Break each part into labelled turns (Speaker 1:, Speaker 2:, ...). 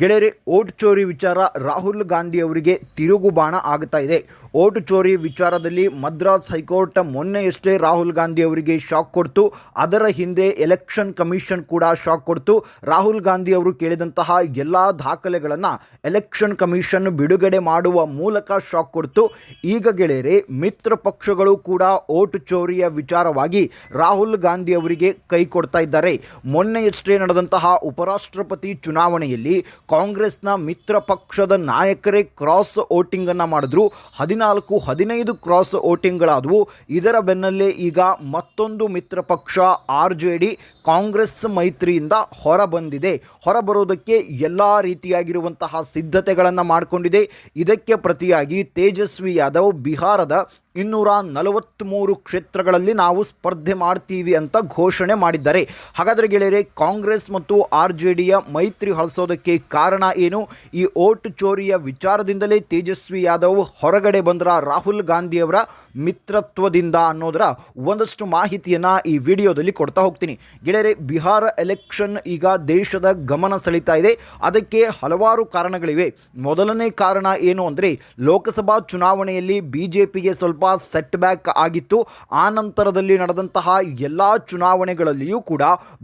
Speaker 1: ಗೆಳೆಯರೆ, ಓಟ್ ಚೋರಿ ವಿಚಾರ ರಾಹುಲ್ ಗಾಂಧಿ ಅವರಿಗೆ ತಿರುಗುಬಾಣ ಆಗ್ತಾ ಇದೆ. ಓಟು ಚೋರಿ ವಿಚಾರದಲ್ಲಿ ಮದ್ರಾಸ್ ಹೈಕೋರ್ಟ್ ಮೊನ್ನೆಯಷ್ಟೇ ರಾಹುಲ್ ಗಾಂಧಿ ಅವರಿಗೆ ಶಾಕ್ ಕೊಡ್ತು. ಅದರ ಹಿಂದೆ ಎಲೆಕ್ಷನ್ ಕಮಿಷನ್ ಕೂಡ ಶಾಕ್ ಕೊಡ್ತು. ರಾಹುಲ್ ಗಾಂಧಿ ಅವರು ಕೇಳಿದಂತಹ ಎಲ್ಲ ದಾಖಲೆಗಳನ್ನು ಎಲೆಕ್ಷನ್ ಕಮಿಷನ್ ಬಿಡುಗಡೆ ಮಾಡುವ ಮೂಲಕ ಶಾಕ್ ಕೊಡ್ತು. ಈಗ ಗೆಳೆಯರೆ, ಮಿತ್ರ ಪಕ್ಷಗಳು ಕೂಡ ಓಟು ಚೋರಿಯ ವಿಚಾರವಾಗಿ ರಾಹುಲ್ ಗಾಂಧಿ ಅವರಿಗೆ ಕೈ ಕೊಡ್ತಾ ಇದ್ದಾರೆ. ಮೊನ್ನೆಯಷ್ಟೇ ನಡೆದಂತಹ ಉಪರಾಷ್ಟ್ರಪತಿ ಚುನಾವಣೆಯಲ್ಲಿ ಕಾಂಗ್ರೆಸ್ನ ಮಿತ್ರ ಪಕ್ಷದ ನಾಯಕರೇ ಕ್ರಾಸ್ ವೋಟಿಂಗ್ ಅನ್ನ ಮಾಡಿದ್ರು. ಹದಿನಾಲ್ಕು, ಹದಿನೈದು ಕ್ರಾಸ್ ವೋಟಿಂಗ್ಗಳಾದವು. ಇದರ ಬೆನ್ನಲ್ಲೇ ಈಗ ಮತ್ತೊಂದು ಮಿತ್ರ ಪಕ್ಷ ಆರ್ ಜೆ ಡಿ ಕಾಂಗ್ರೆಸ್ ಮೈತ್ರಿಯಿಂದ ಹೊರಬಂದಿದೆ. ಹೊರಬರೋದಕ್ಕೆ ಎಲ್ಲ ರೀತಿಯಾಗಿರುವಂತಹ ಸಿದ್ಧತೆಗಳನ್ನು ಮಾಡಿಕೊಂಡಿದೆ. ಇದಕ್ಕೆ ಪ್ರತಿಯಾಗಿ ತೇಜಸ್ವಿ ಯಾದವ್ ಬಿಹಾರದ ಇನ್ನೂರ ನಲವತ್ತ್ಮೂರು ಕ್ಷೇತ್ರಗಳಲ್ಲಿ ನಾವು ಸ್ಪರ್ಧೆ ಮಾಡ್ತೀವಿ ಅಂತ ಘೋಷಣೆ ಮಾಡಿದ್ದಾರೆ. ಹಾಗಾದರೆ ಗೆಳೆಯರೆ, ಕಾಂಗ್ರೆಸ್ ಮತ್ತು ಆರ್ ಜೆ ಡಿಯ ಮೈತ್ರಿ ಹೊಲಿಸೋದಕ್ಕೆ ಕಾರಣ ಏನು? ಈ ಓಟ್ ಚೋರಿಯ ವಿಚಾರದಿಂದಲೇ ತೇಜಸ್ವಿ ಯಾದವ್ ಹೊರಗಡೆ ಬಂದ್ರ ರಾಹುಲ್ ಗಾಂಧಿಯವರ ಮಿತ್ರತ್ವದಿಂದ ಅನ್ನೋದರ ಒಂದಷ್ಟು ಮಾಹಿತಿಯನ್ನು ಈ ವಿಡಿಯೋದಲ್ಲಿ ಕೊಡ್ತಾ ಹೋಗ್ತೀನಿ. ಗೆಳೆಯರೆ, ಬಿಹಾರ ಎಲೆಕ್ಷನ್ ಈಗ ದೇಶದ ಗಮನ ಸೆಳೀತಾ ಇದೆ. ಅದಕ್ಕೆ ಹಲವಾರು ಕಾರಣಗಳಿವೆ. ಮೊದಲನೇ ಕಾರಣ ಏನು ಅಂದರೆ, ಲೋಕಸಭಾ ಚುನಾವಣೆಯಲ್ಲಿ ಬಿಜೆಪಿಗೆ ಸ್ವಲ್ಪ ಸೆಟ್ ಬ್ಯಾಕ್ ಆಗಿತ್ತು. ಆ ನಂತರದಲ್ಲಿ ನಡೆದಂತಹ ಎಲ್ಲ ಚುನಾವಣೆಗಳಲ್ಲಿಯೂ ಕೂಡ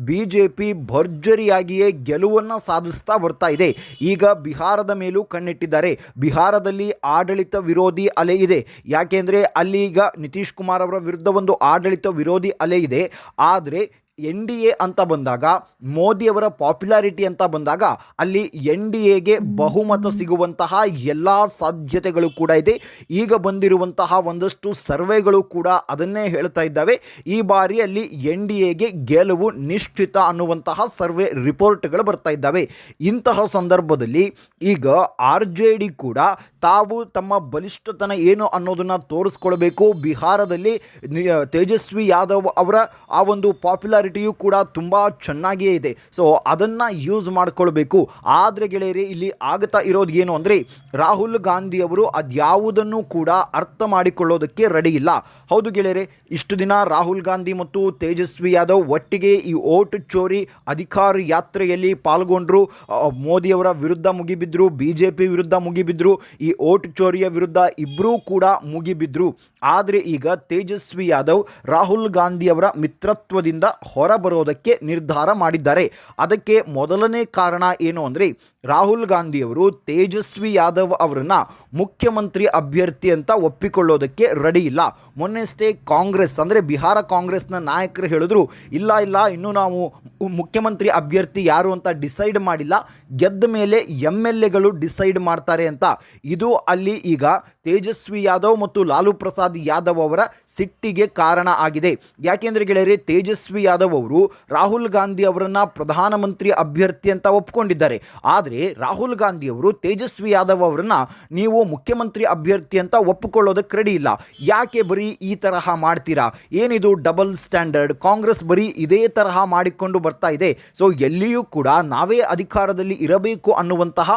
Speaker 1: ಬಿ ಜೆ ಪಿ ಭರ್ಜರಿಯಾಗಿಯೇ ಗೆಲುವನ್ನು ಸಾಧಿಸ್ತಾ ಬರ್ತಾ ಇದೆ. ಈಗ ಬಿಹಾರದ ಮೇಲೂ ಕಣ್ಣಿಟ್ಟಿದ್ದಾರೆ. ಬಿಹಾರದಲ್ಲಿ ಆಡಳಿತ ವಿರೋಧಿ ಅಲೆ ಇದೆ. ಯಾಕೆಂದರೆ ಅಲ್ಲಿ ಈಗ ನಿತೀಶ್ ಕುಮಾರ್ ಅವರ ವಿರುದ್ಧ ಒಂದು ಆಡಳಿತ ವಿರೋಧಿ ಅಲೆ ಇದೆ. ಆದರೆ ಎನ್ ಡಿ ಎ ಅಂತ ಬಂದಾಗ, ಮೋದಿಯವರ ಪಾಪ್ಯುಲಾರಿಟಿ ಅಂತ ಬಂದಾಗ, ಅಲ್ಲಿ ಎನ್ ಡಿ ಎಗೆ ಬಹುಮತ ಸಿಗುವಂತಹ ಎಲ್ಲ ಸಾಧ್ಯತೆಗಳು ಕೂಡ ಇದೆ. ಈಗ ಬಂದಿರುವಂತಹ ಒಂದಷ್ಟು ಸರ್ವೆಗಳು ಕೂಡ ಅದನ್ನೇ ಹೇಳ್ತಾ ಇದ್ದಾವೆ. ಈ ಬಾರಿ ಅಲ್ಲಿ ಎನ್ ಡಿ ಎಗೆ ಗೆಲುವು ನಿಶ್ಚಿತ ಅನ್ನುವಂತಹ ಸರ್ವೆ ರಿಪೋರ್ಟ್ಗಳು ಬರ್ತಾ ಇದ್ದಾವೆ. ಇಂತಹ ಸಂದರ್ಭದಲ್ಲಿ ಈಗ ಆರ್ ಜೆ ಡಿ ಕೂಡ ತಾವು ತಮ್ಮ ಬಲಿಷ್ಠತನ ಏನು ಅನ್ನೋದನ್ನು ತೋರಿಸ್ಕೊಳ್ಬೇಕು. ಬಿಹಾರದಲ್ಲಿ ತೇಜಸ್ವಿ ಯಾದವ್ ಅವರ ಆ ಒಂದು ಪಾಪ್ಯುಲಾರಿಟಿಯು ಕೂಡ ತುಂಬ ಚೆನ್ನಾಗಿಯೇ ಇದೆ. ಸೊ ಅದನ್ನು ಯೂಸ್ ಮಾಡಿಕೊಳ್ಬೇಕು. ಆದರೆ ಗೆಳೆಯರಿ, ಇಲ್ಲಿ ಆಗ್ತಾ ಇರೋದು ಏನು ಅಂದರೆ, ರಾಹುಲ್ ಗಾಂಧಿ ಅವರು ಅದ್ಯಾವುದನ್ನು ಕೂಡ ಅರ್ಥ ಮಾಡಿಕೊಳ್ಳೋದಕ್ಕೆ ರೆಡಿ ಇಲ್ಲ. ಹೌದು ಗೆಳೆಯರೆ, ಇಷ್ಟು ದಿನ ರಾಹುಲ್ ಗಾಂಧಿ ಮತ್ತು ತೇಜಸ್ವಿ ಯಾದವ್ ಒಟ್ಟಿಗೆ ಈ ಓಟು ಚೋರಿ ಅಧಿಕಾರ ಯಾತ್ರೆಯಲ್ಲಿ ಪಾಲ್ಗೊಂಡ್ರು. ಮೋದಿಯವರ ವಿರುದ್ಧ ಮುಗಿಬಿದ್ರು ಬಿ ಜೆ ಪಿ ವಿರುದ್ಧ ಮುಗಿಬಿದ್ರು. ಈ ಓಟ್ ಚೋರಿಯ ವಿರುದ್ಧ ಇಬ್ಬರೂ ಕೂಡ ಮುಗಿಬಿದ್ರು. ಆದರೆ ಈಗ ತೇಜಸ್ವಿ ಯಾದವ್, ರಾಹುಲ್ ಗಾಂಧಿಯವರ ಮಿತ್ರತ್ವದಿಂದ ಹೊರಬರೋದಕ್ಕೆ ನಿರ್ಧಾರ ಮಾಡಿದ್ದಾರೆ. ಅದಕ್ಕೆ ಮೊದಲನೇ ಕಾರಣ ಏನು ಅಂದರೆ ರಾಹುಲ್ ಗಾಂಧಿಯವರು ತೇಜಸ್ವಿ ಯಾದವ್ ಅವರನ್ನು ಮುಖ್ಯಮಂತ್ರಿ ಅಭ್ಯರ್ಥಿ ಅಂತ ಒಪ್ಪಿಕೊಳ್ಳೋದಕ್ಕೆ ರೆಡಿ ಇಲ್ಲ. ಮೊನ್ನೆಷ್ಟೇ ಕಾಂಗ್ರೆಸ್, ಅಂದರೆ ಬಿಹಾರ ಕಾಂಗ್ರೆಸ್ನ ನಾಯಕರು ಹೇಳಿದ್ರು, ಇಲ್ಲ ಇಲ್ಲ, ಇನ್ನೂ ನಾವು ಮುಖ್ಯಮಂತ್ರಿ ಅಭ್ಯರ್ಥಿ ಯಾರು ಅಂತ ಡಿಸೈಡ್ ಮಾಡಿಲ್ಲ. ಗೆದ್ದ ಮೇಲೆ ಎಂ ಎಲ್ ಎಗಳು ಡಿಸೈಡ್ ಮಾಡ್ತಾರೆ ಅಂತ. ಇದು ಅಲ್ಲಿ ಈಗ ತೇಜಸ್ವಿ ಯಾದವ್ ಮತ್ತು ಲಾಲು ಪ್ರಸಾದ್ ಯಾದವ್ ಅವರ ಸಿಟ್ಟಿಗೆ ಕಾರಣ ಆಗಿದೆ. ಯಾಕೆಂದರೆ ಗೆಳೆಯರೆ, ತೇಜಸ್ವಿ ಯಾದವ್ ಅವರು ರಾಹುಲ್ ಗಾಂಧಿ ಅವರನ್ನು ಪ್ರಧಾನಮಂತ್ರಿ ಅಭ್ಯರ್ಥಿ ಅಂತ ಒಪ್ಕೊಂಡಿದ್ದಾರೆ. ಆದರೆ ರಾಹುಲ್ ಗಾಂಧಿ ಅವರು ತೇಜಸ್ವಿ ಯಾದವ್ ಅವರನ್ನು ನೀವು ಮುಖ್ಯಮಂತ್ರಿ ಅಭ್ಯರ್ಥಿ ಅಂತ ಒಪ್ಪಿಕೊಳ್ಳೋದಕ್ಕೆ ರೆಡಿ ಇಲ್ಲ. ಯಾಕೆ ಬರೀ ಈ ತರಹ ಮಾಡ್ತೀರಾ? ಏನಿದು ಡಬಲ್ ಸ್ಟ್ಯಾಂಡರ್ಡ್ ಕಾಂಗ್ರೆಸ್ ಬರೀ ಇದೇ ತರಹ ಮಾಡಿಕೊಂಡು ಬರ್ತಾ ಇದೆ. ಸೊ ಎಲ್ಲಿಯೂ ಕೂಡ ನಾವೇ ಅಧಿಕಾರದಲ್ಲಿ ಇರಬೇಕು ಅನ್ನುವಂತಹ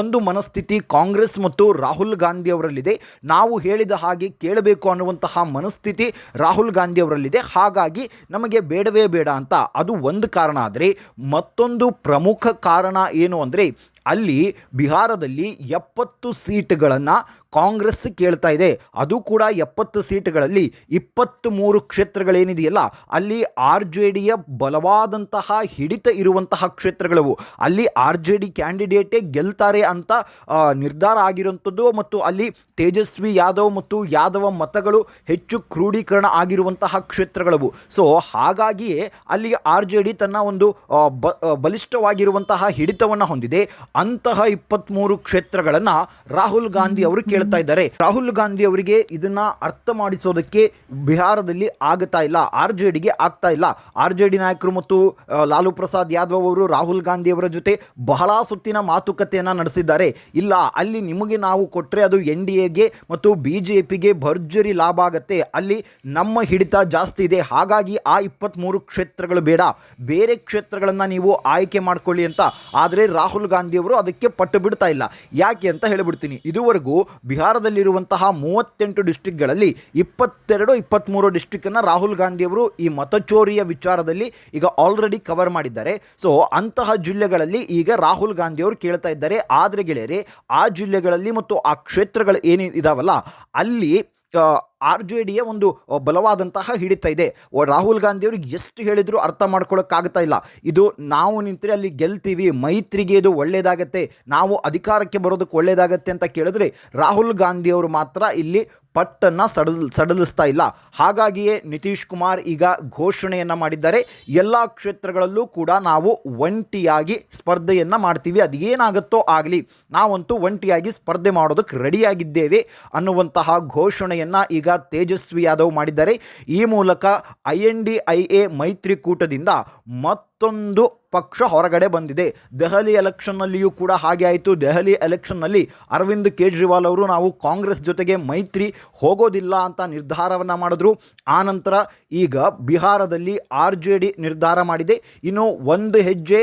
Speaker 1: ಒಂದು ಮನಸ್ಥಿತಿ ಕಾಂಗ್ರೆಸ್ ಮತ್ತು ರಾಹುಲ್ ಗಾಂಧಿ ಅವರಲ್ಲಿದೆ. ನಾವು ಹೇಳಿದ ಹಾಗೆ ಕೇಳಬೇಕು ಅನ್ನುವಂತಹ ಮನಸ್ಥಿತಿ ರಾಹುಲ್ ಗಾಂಧಿ ಅವರಲ್ಲಿದೆ ಹಾಗಾಗಿ ನಮಗೆ ಬೇಡವೇ ಬೇಡ ಅಂತ ಅದು ಒಂದು ಕಾರಣ. ಆದರೆ ಮತ್ತೊಂದು ಪ್ರಮುಖ ಕಾರಣ ಏನು ಅಂದರೆ ಅಲ್ಲಿ ಬಿಹಾರದಲ್ಲಿ ಎಪ್ಪತ್ತು ಸೀಟ್ಗಳನ್ನು ಕಾಂಗ್ರೆಸ್ ಕೇಳ್ತಾ ಇದೆ. ಅದು ಕೂಡ ಎಪ್ಪತ್ತು ಸೀಟ್ಗಳಲ್ಲಿ ಇಪ್ಪತ್ತು ಮೂರು ಕ್ಷೇತ್ರಗಳೇನಿದೆಯಲ್ಲ, ಅಲ್ಲಿ ಆರ್ ಜೆ ಡಿಯ ಬಲವಾದಂತಹ ಹಿಡಿತ ಇರುವಂತಹ ಕ್ಷೇತ್ರಗಳವು. ಅಲ್ಲಿ ಆರ್ ಜೆ ಡಿ ಕ್ಯಾಂಡಿಡೇಟೇ ಗೆಲ್ತಾರೆ ಅಂತ ನಿರ್ಧಾರ ಆಗಿರುವಂಥದ್ದು ಮತ್ತು ಅಲ್ಲಿ ತೇಜಸ್ವಿ ಯಾದವ್ ಮತ್ತು ಯಾದವ ಮತಗಳು ಹೆಚ್ಚು ಕ್ರೋಢೀಕರಣ ಆಗಿರುವಂತಹ ಕ್ಷೇತ್ರಗಳವು. ಸೊ, ಹಾಗಾಗಿಯೇ ಅಲ್ಲಿ ಆರ್ ಜೆ ಡಿ ತನ್ನ ಒಂದು ಬಲಿಷ್ಠವಾಗಿರುವಂತಹ ಹಿಡಿತವನ್ನು ಹೊಂದಿದೆ. ಅಂತಹ ಇಪ್ಪತ್ತ್ಮೂರು ಕ್ಷೇತ್ರಗಳನ್ನು ರಾಹುಲ್ ಗಾಂಧಿ ಅವರು ಕೇಳ್ತಾ ಇದ್ದಾರೆ. ರಾಹುಲ್ ಗಾಂಧಿ ಅವರಿಗೆ ಇದನ್ನ ಅರ್ಥ ಮಾಡಿಸೋದಕ್ಕೆ ಬಿಹಾರದಲ್ಲಿ ಆಗ್ತಾ ಇಲ್ಲ ಆರ್ ಜೆ ಡಿಗೆ ಆಗ್ತಾ ಇಲ್ಲ. ಆರ್ ಜೆ ಡಿ ನಾಯಕರು ಮತ್ತು ಲಾಲು ಪ್ರಸಾದ್ ಯಾದವ್ ಅವರು ರಾಹುಲ್ ಗಾಂಧಿ ಅವರ ಜೊತೆ ಬಹಳ ಸುತ್ತಿನ ಮಾತುಕತೆಯನ್ನು ನಡೆಸಿದ್ದಾರೆ. ಇಲ್ಲ, ಅಲ್ಲಿ ನಿಮಗೆ ನಾವು ಕೊಟ್ಟರೆ ಅದು ಎನ್ ಡಿ ಎಗೆ ಮತ್ತು ಬಿ ಜೆ ಪಿಗೆ ಭರ್ಜರಿ ಲಾಭ ಆಗತ್ತೆ. ಅಲ್ಲಿ ನಮ್ಮ ಹಿಡಿತ ಜಾಸ್ತಿ ಇದೆ. ಹಾಗಾಗಿ ಆ ಇಪ್ಪತ್ತ್ಮೂರು ಕ್ಷೇತ್ರಗಳು ಬೇಡ. ಬೇರೆ ಕ್ಷೇತ್ರಗಳನ್ನು ನೀವು ಆಯ್ಕೆ ಮಾಡ್ಕೊಳ್ಳಿ ಅಂತ. ಆದರೆ ರಾಹುಲ್ ಗಾಂಧಿ ಗಾಂಧಿಯವರು ಅದಕ್ಕೆ ಪಟ್ಟು ಬಿಡ್ತಾ ಇಲ್ಲ. ಯಾಕೆ ಅಂತ ಹೇಳಿಬಿಡ್ತೀನಿ. ಇದುವರೆಗೂ ಬಿಹಾರದಲ್ಲಿರುವಂತಹ ಮೂವತ್ತೆಂಟು ಡಿಸ್ಟಿಕ್ಗಳಲ್ಲಿ ಇಪ್ಪತ್ತೆರಡು ಇಪ್ಪತ್ತ್ಮೂರು ಡಿಸ್ಟಿಕ್ಕನ್ನು ರಾಹುಲ್ ಗಾಂಧಿಯವರು ಈ ಮತಚೋರಿಯ ವಿಚಾರದಲ್ಲಿ ಈಗ ಆಲ್ರೆಡಿ ಕವರ್ ಮಾಡಿದ್ದಾರೆ. ಸೊ ಅಂತಹ ಜಿಲ್ಲೆಗಳಲ್ಲಿ ಈಗ ರಾಹುಲ್ ಗಾಂಧಿಯವರು ಕೇಳ್ತಾ ಇದ್ದಾರೆ. ಆದರೆ ಗೆಳೆಯರೆ, ಆ ಜಿಲ್ಲೆಗಳಲ್ಲಿ ಮತ್ತು ಆ ಕ್ಷೇತ್ರಗಳು ಏನು ಇದಾವಲ್ಲ ಅಲ್ಲಿ ಆರ್ ಜೆ ಡಿಯ ಒಂದು ಬಲವಾದಂತಹ ಹಿಡಿತ ಇದೆ. ರಾಹುಲ್ ಗಾಂಧಿಯವ್ರಿಗೆ ಎಷ್ಟು ಹೇಳಿದರೂ ಅರ್ಥ ಮಾಡ್ಕೊಳ್ಳೋಕ್ಕಾಗ್ತಾ ಇಲ್ಲ. ಇದು ನಾವು ನಿಂತರೆ ಅಲ್ಲಿ ಗೆಲ್ತೀವಿ, ಮೈತ್ರಿಗೆ ಇದು ಒಳ್ಳೆಯದಾಗತ್ತೆ ನಾವು ಅಧಿಕಾರಕ್ಕೆ ಬರೋದಕ್ಕೆ ಒಳ್ಳೆಯದಾಗತ್ತೆ ಅಂತ ಕೇಳಿದ್ರೆ ರಾಹುಲ್ ಗಾಂಧಿಯವರು ಮಾತ್ರ ಇಲ್ಲಿ ಪಟ್ಟನ್ನು ಸಡಲ್, ಸಡಲಿಸ್ತಾ ಇಲ್ಲ. ಹಾಗಾಗಿಯೇ ನಿತೀಶ್ ಕುಮಾರ್ ಈಗ ಘೋಷಣೆಯನ್ನು ಮಾಡಿದ್ದಾರೆ. ಎಲ್ಲ ಕ್ಷೇತ್ರಗಳಲ್ಲೂ ಕೂಡ ನಾವು ಒಂಟಿಯಾಗಿ ಸ್ಪರ್ಧೆಯನ್ನು ಮಾಡ್ತೀವಿ. ಅದು ಏನಾಗುತ್ತೋ ಆಗಲಿ, ನಾವಂತೂ ಒಂಟಿಯಾಗಿ ಸ್ಪರ್ಧೆ ಮಾಡೋದಕ್ಕೆ ರೆಡಿಯಾಗಿದ್ದೇವೆ ಅನ್ನುವಂತಹ ಘೋಷಣೆಯನ್ನು ಈಗ ತೇಜಸ್ವಿ ಯಾದವ್ ಮಾಡಿದ್ದಾರೆ. ಈ ಮೂಲಕ I N D I A ಮೈತ್ರಿಕೂಟದಿಂದ ಮತ್ತೊಂದು ಪಕ್ಷ ಹೊರಗಡೆ ಬಂದಿದೆ. ದೆಹಲಿ ಎಲೆಕ್ಷನ್ನಲ್ಲಿಯೂ ಕೂಡ ಹಾಗೆ ಆಯಿತು. ದೆಹಲಿ ಎಲೆಕ್ಷನ್ನಲ್ಲಿ ಅರವಿಂದ್ ಕೇಜ್ರಿವಾಲ್ ಅವರು ನಾವು ಕಾಂಗ್ರೆಸ್ ಜೊತೆಗೆ ಮೈತ್ರಿ ಹೋಗೋದಿಲ್ಲ ಅಂತ ನಿರ್ಧಾರವನ್ನು ಮಾಡಿದ್ರು. ಆನಂತರ ಈಗ ಬಿಹಾರದಲ್ಲಿ ಆರ್ ಜೆ ಡಿ ನಿರ್ಧಾರ ಮಾಡಿದೆ. ಇನ್ನು ಒಂದು ಹೆಜ್ಜೆ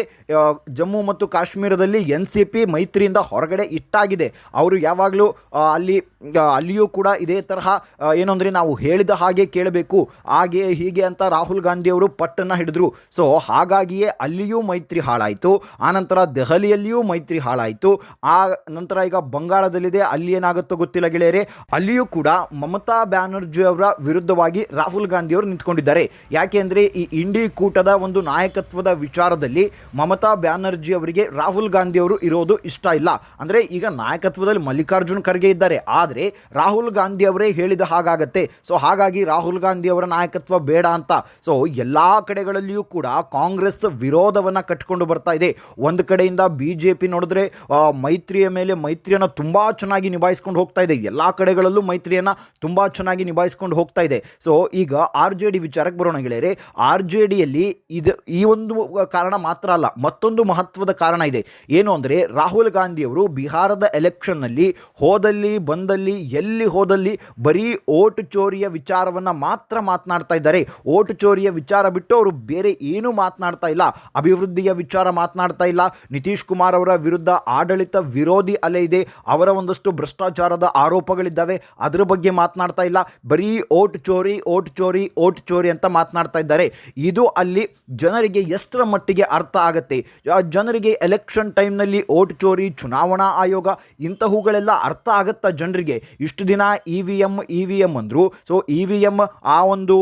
Speaker 1: ಜಮ್ಮು ಮತ್ತು ಕಾಶ್ಮೀರದಲ್ಲಿ ಎನ್ ಸಿ ಪಿ ಮೈತ್ರಿಯಿಂದ ಹೊರಗಡೆ ಇಟ್ಟಾಗಿದೆ. ಅವರು ಯಾವಾಗಲೂ ಅಲ್ಲಿ ಅಲ್ಲಿಯೂ ಕೂಡ ಇದೇ ತರಹ ಏನಂದರೆ ಏನು ನಾವು ಹೇಳಿದ ಹಾಗೆ ಕೇಳಬೇಕು. ಹಾಗೆ ಹೀಗೆ ಅಂತ ರಾಹುಲ್ ಗಾಂಧಿ ಅವರು ಪಟ್ಟನ್ನು ಹಿಡಿದ್ರು. ಸೊ ಹಾಗಾಗಿಯೇ ಅಲ್ಲಿಯೂ ಮೈತ್ರಿ ಹಾಳಾಯಿತು ಆನಂತರ ದೆಹಲಿಯಲ್ಲಿಯೂ ಮೈತ್ರಿ ಹಾಳಾಯಿತು, ಆ ನಂತರ ಈಗ ಬಂಗಾಳದಲ್ಲಿದೆ, ಅಲ್ಲಿ ಏನಾಗುತ್ತೋ ಗೊತ್ತಿಲ್ಲ ಗೆಳೆಯರೆ. ಅಲ್ಲಿಯೂ ಕೂಡ ಮಮತಾ ಬ್ಯಾನರ್ಜಿ ಅವರ ವಿರುದ್ಧವಾಗಿ ರಾಹುಲ್ ಗಾಂಧಿ ಅವರು ನಿಂತ್ಕೊಂಡಿದ್ದಾರೆ. ಯಾಕೆ ಅಂದರೆ ಈ ಇಂಡಿ ಕೂಟದ ಒಂದು ನಾಯಕತ್ವದ ವಿಚಾರದಲ್ಲಿ ಮಮತಾ ಬ್ಯಾನರ್ಜಿ ಅವರಿಗೆ ರಾಹುಲ್ ಗಾಂಧಿ ಅವರು ಇರೋದು ಇಷ್ಟ ಇಲ್ಲ. ಅಂದರೆ ಈಗ ನಾಯಕತ್ವದಲ್ಲಿ ಮಲ್ಲಿಕಾರ್ಜುನ್ ಖರ್ಗೆ ಇದ್ದಾರೆ. ಆದರೆ ರಾಹುಲ್ ಗಾಂಧಿ ಅವರೇ ಹೇಳಿದ ಹಾಗಾಗತ್ತೆ. ಸೊ ಹಾಗಾಗಿ ರಾಹುಲ್ ಗಾಂಧಿ ಅವರ ನಾಯಕತ್ವ ಬೇಡ ಅಂತ. ಸೊ ಎಲ್ಲ ಕಡೆಗಳಲ್ಲಿಯೂ ಕೂಡ ಕಾಂಗ್ರೆಸ್ ವಿರೋಧವನ್ನು ಕಟ್ಕೊಂಡು ಬರ್ತಾ ಇದೆ. ಒಂದು ಕಡೆಯಿಂದ ಬಿ ಜೆ ಪಿ ನೋಡಿದ್ರೆ ಮೈತ್ರಿಯ ಮೇಲೆ ಮೈತ್ರಿಯನ್ನು ತುಂಬ ಚೆನ್ನಾಗಿ ನಿಭಾಯಿಸ್ಕೊಂಡು ಹೋಗ್ತಾ ಇದೆ. ಎಲ್ಲ ಕಡೆಗಳಲ್ಲೂ ಮೈತ್ರಿಯನ್ನು ತುಂಬ ಚೆನ್ನಾಗಿ ನಿಭಾಯಿಸ್ಕೊಂಡು ಹೋಗ್ತಾ ಇದೆ. ಸೊ ಈಗ ಆರ್ ಜೆ ಡಿ ವಿಚಾರಕ್ಕೆ ಬರೋಣ ಗೆಳೆಯರೆ. ಆರ್ ಜೆ ಡಿಯಲ್ಲಿ ಇದು, ಈ ಒಂದು ಕಾರಣ ಮಾತ್ರ ಅಲ್ಲ, ಮತ್ತೊಂದು ಮಹತ್ವದ ಕಾರಣ ಇದೆ. ಏನು ಅಂದರೆ, ರಾಹುಲ್ ಗಾಂಧಿಯವರು ಬಿಹಾರದ ಎಲೆಕ್ಷನ್ನಲ್ಲಿ ಹೋದಲ್ಲಿ, ಬಂದಲ್ಲಿ, ಎಲ್ಲಿ ಹೋದಲ್ಲಿ ಬರೀ ಓಟು ಚೋರಿಯ ವಿಚಾರವನ್ನು ಮಾತ್ರ ಮಾತನಾಡ್ತಾ ಇದ್ದಾರೆ. ಓಟು ಚೋರಿಯ ವಿಚಾರ ಬಿಟ್ಟು ಅವರು ಬೇರೆ ಏನು ಮಾತನಾಡ್ತಾ ಇಲ್ಲ, ಅಭಿವೃದ್ಧಿಯ ವಿಚಾರ ಮಾತನಾಡ್ತಾ ಇಲ್ಲ. ನಿತೀಶ್ ಕುಮಾರ್ ಅವರ ವಿರುದ್ಧ ಆಡಳಿತ ವಿರೋಧಿ ಅಲೆ ಇದೆ. ಅವರ ಒಂದಷ್ಟು ಭ್ರಷ್ಟಾಚಾರದ ಆರೋಪಗಳಿದ್ದಾವೆ. ಅದರ ಬಗ್ಗೆ ಮಾತನಾಡ್ತಾ ಇಲ್ಲ. ಬರೀ ಓಟ್ ಚೋರಿ ಓಟ್ ಚೋರಿ ಓಟ್ ಚೋರಿ ಅಂತ ಮಾತನಾಡ್ತಾ ಇದ್ದಾರೆ. ಇದು ಅಲ್ಲಿ ಜನರಿಗೆ ಎಷ್ಟರ ಮಟ್ಟಿಗೆ ಅರ್ಥ ಆಗುತ್ತೆ? ಜನರಿಗೆ ಎಲೆಕ್ಷನ್ ಟೈಮ್ನಲ್ಲಿ ಓಟ್ ಚೋರಿ, ಚುನಾವಣಾ ಆಯೋಗ ಇಂತಹವುಗಳೆಲ್ಲ ಅರ್ಥ ಆಗುತ್ತಾ ಜನರಿಗೆ? ಇಷ್ಟು ದಿನ E V M, E V M ಅಂದರು. ಸೊ ಇ ವಿ ಎಂ ಆ ಒಂದು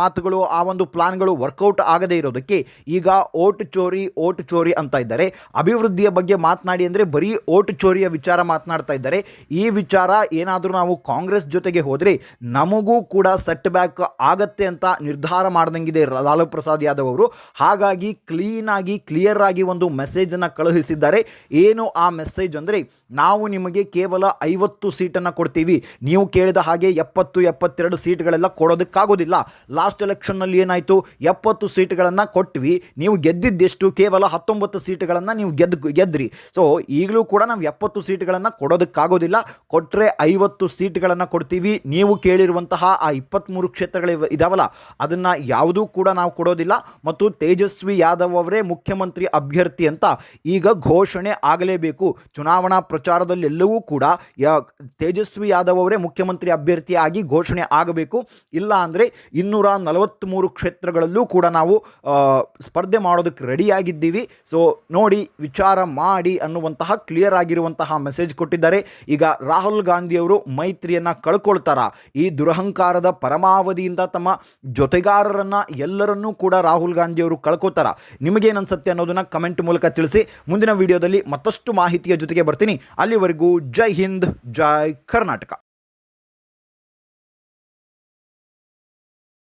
Speaker 1: ಮಾತುಗಳು, ಆ ಒಂದು ಪ್ಲಾನ್ಗಳು ವರ್ಕೌಟ್ ಆಗದೇ ಇರೋದಕ್ಕೆ ಈಗ ಓಟ್ ಚೋರಿ ಓಟ್ ಚೋರಿ ಅಂತ ಇದ್ದಾರೆ. ಅಭಿವೃದ್ಧಿಯ ಬಗ್ಗೆ ಮಾತನಾಡಿ ಅಂದರೆ ಬರೀ ಓಟ್ ಚೋರಿಯ ವಿಚಾರ ಮಾತನಾಡ್ತಾ ಇದ್ದಾರೆ. ಈ ವಿಚಾರ ಏನಾದರೂ ನಾವು ಕಾಂಗ್ರೆಸ್ ಜೊತೆಗೆ ಹೋದರೆ ನಮಗೂ ಕೂಡ ಸೆಟ್ ಬ್ಯಾಕ್ ಆಗತ್ತೆ ಅಂತ ನಿರ್ಧಾರ ಮಾಡ್ದಂಗಿದೆ ಲಾಲು ಪ್ರಸಾದ್ ಯಾದವ್ ಅವರು. ಹಾಗಾಗಿ ಕ್ಲೀನಾಗಿ ಕ್ಲಿಯರ್ ಆಗಿ ಒಂದು ಮೆಸೇಜನ್ನು ಕಳುಹಿಸಿದ್ದಾರೆ. ಏನು ಆ ಮೆಸೇಜ್ ಅಂದರೆ ನಾವು ನಿಮಗೆ ಕೇವಲ ಐವತ್ತು ಸೀಟನ್ನು ಕೊಡ್ತೀವಿ. ನೀವು ಕೇಳಿದ ಹಾಗೆ ಎಪ್ಪತ್ತು, ಎಪ್ಪತ್ತೆರಡು ಸೀಟ್ಗಳೆಲ್ಲ ಕೊಡೋದಕ್ಕಾಗೋದಿಲ್ಲ. ಲಾಸ್ಟ್ ಎಲೆಕ್ಷನ್ನಲ್ಲಿ ಏನಾಯಿತು? ಎಪ್ಪತ್ತು ಸೀಟ್ಗಳನ್ನು ಕೊಟ್ವಿ. ನೀವು ಗೆದ್ದಿದ್ದೆಷ್ಟು? ಕೇವಲ ಹತ್ತೊಂಬತ್ತು ಸೀಟುಗಳನ್ನು ನೀವು ಗೆದ್ದು ಗೆದ್ರಿ. ಸೊ ಈಗಲೂ ಕೂಡ ನಾವು ಎಪ್ಪತ್ತು ಸೀಟುಗಳನ್ನು ಕೊಡೋದಕ್ಕಾಗೋದಿಲ್ಲ. ಕೊಟ್ಟರೆ ಐವತ್ತು ಸೀಟ್ಗಳನ್ನು ಕೊಡ್ತೀವಿ. ನೀವು ಕೇಳಿರುವಂತಹ ಆ ಇಪ್ಪತ್ತ್ಮೂರು ಕ್ಷೇತ್ರಗಳು ಇದಾವಲ್ಲ? ಅದನ್ನು ಯಾವುದೂ ಕೂಡ ನಾವು ಕೊಡೋದಿಲ್ಲ. ಮತ್ತು ತೇಜಸ್ವಿ ಯಾದವ್ ಅವರೇ ಮುಖ್ಯಮಂತ್ರಿ ಅಭ್ಯರ್ಥಿ ಅಂತ ಈಗ ಘೋಷಣೆ ಆಗಲೇಬೇಕು. ಚುನಾವಣಾ ಪ್ರಚಾರದಲ್ಲೆಲ್ಲವೂ ಕೂಡ ತೇಜಸ್ವಿ ಯಾದವ್ ಅವರೇ ಮುಖ್ಯಮಂತ್ರಿ ಅಭ್ಯರ್ಥಿಯಾಗಿ ಘೋಷಣೆ ಆಗಬೇಕು. ಇಲ್ಲ ಅಂದರೆ ಇನ್ನೂರ ನಲವತ್ತ್ಮೂರು ಕ್ಷೇತ್ರಗಳಲ್ಲೂ ಕೂಡ ನಾವು ಸ್ಪರ್ಧೆ ಮಾಡೋದಕ್ಕೆ ರೆಡಿಯಾಗಿದ್ದೀವಿ ಸೊ ನೋಡಿ, ವಿಚಾರ ಮಾಡಿ ಅನ್ನುವಂತಹ ಕ್ಲಿಯರ್ ಆಗಿರುವಂತಹ ಮೆಸೇಜ್ ಕೊಟ್ಟಿದ್ದಾರೆ. ಈಗ ರಾಹುಲ್ ಗಾಂಧಿಯವರು ಮೈತ್ರಿಯನ್ನು ಕಳ್ಕೊಳ್ತಾರ? ಈ ದುರಹಂಕಾರದ ಪರಮಾವಧಿಯಿಂದ ತಮ್ಮ ಜೊತೆಗಾರರನ್ನು ಎಲ್ಲರನ್ನೂ ಕೂಡ ರಾಹುಲ್ ಗಾಂಧಿಯವರು ಕಳ್ಕೊತಾರ? ನಿಮಗೇನನ್ಸುತ್ತೆ ಅನ್ನೋದನ್ನು ಕಮೆಂಟ್ ಮೂಲಕ ತಿಳಿಸಿ. ಮುಂದಿನ ವಿಡಿಯೋದಲ್ಲಿ ಮತ್ತಷ್ಟು ಮಾಹಿತಿಯ ಜೊತೆಗೆ ಬರ್ತೀನಿ. ಅಲ್ಲಿವರೆಗೂ ಜೈ ಹಿಂದ್, ಜೈ ಕರ್ನಾಟಕ.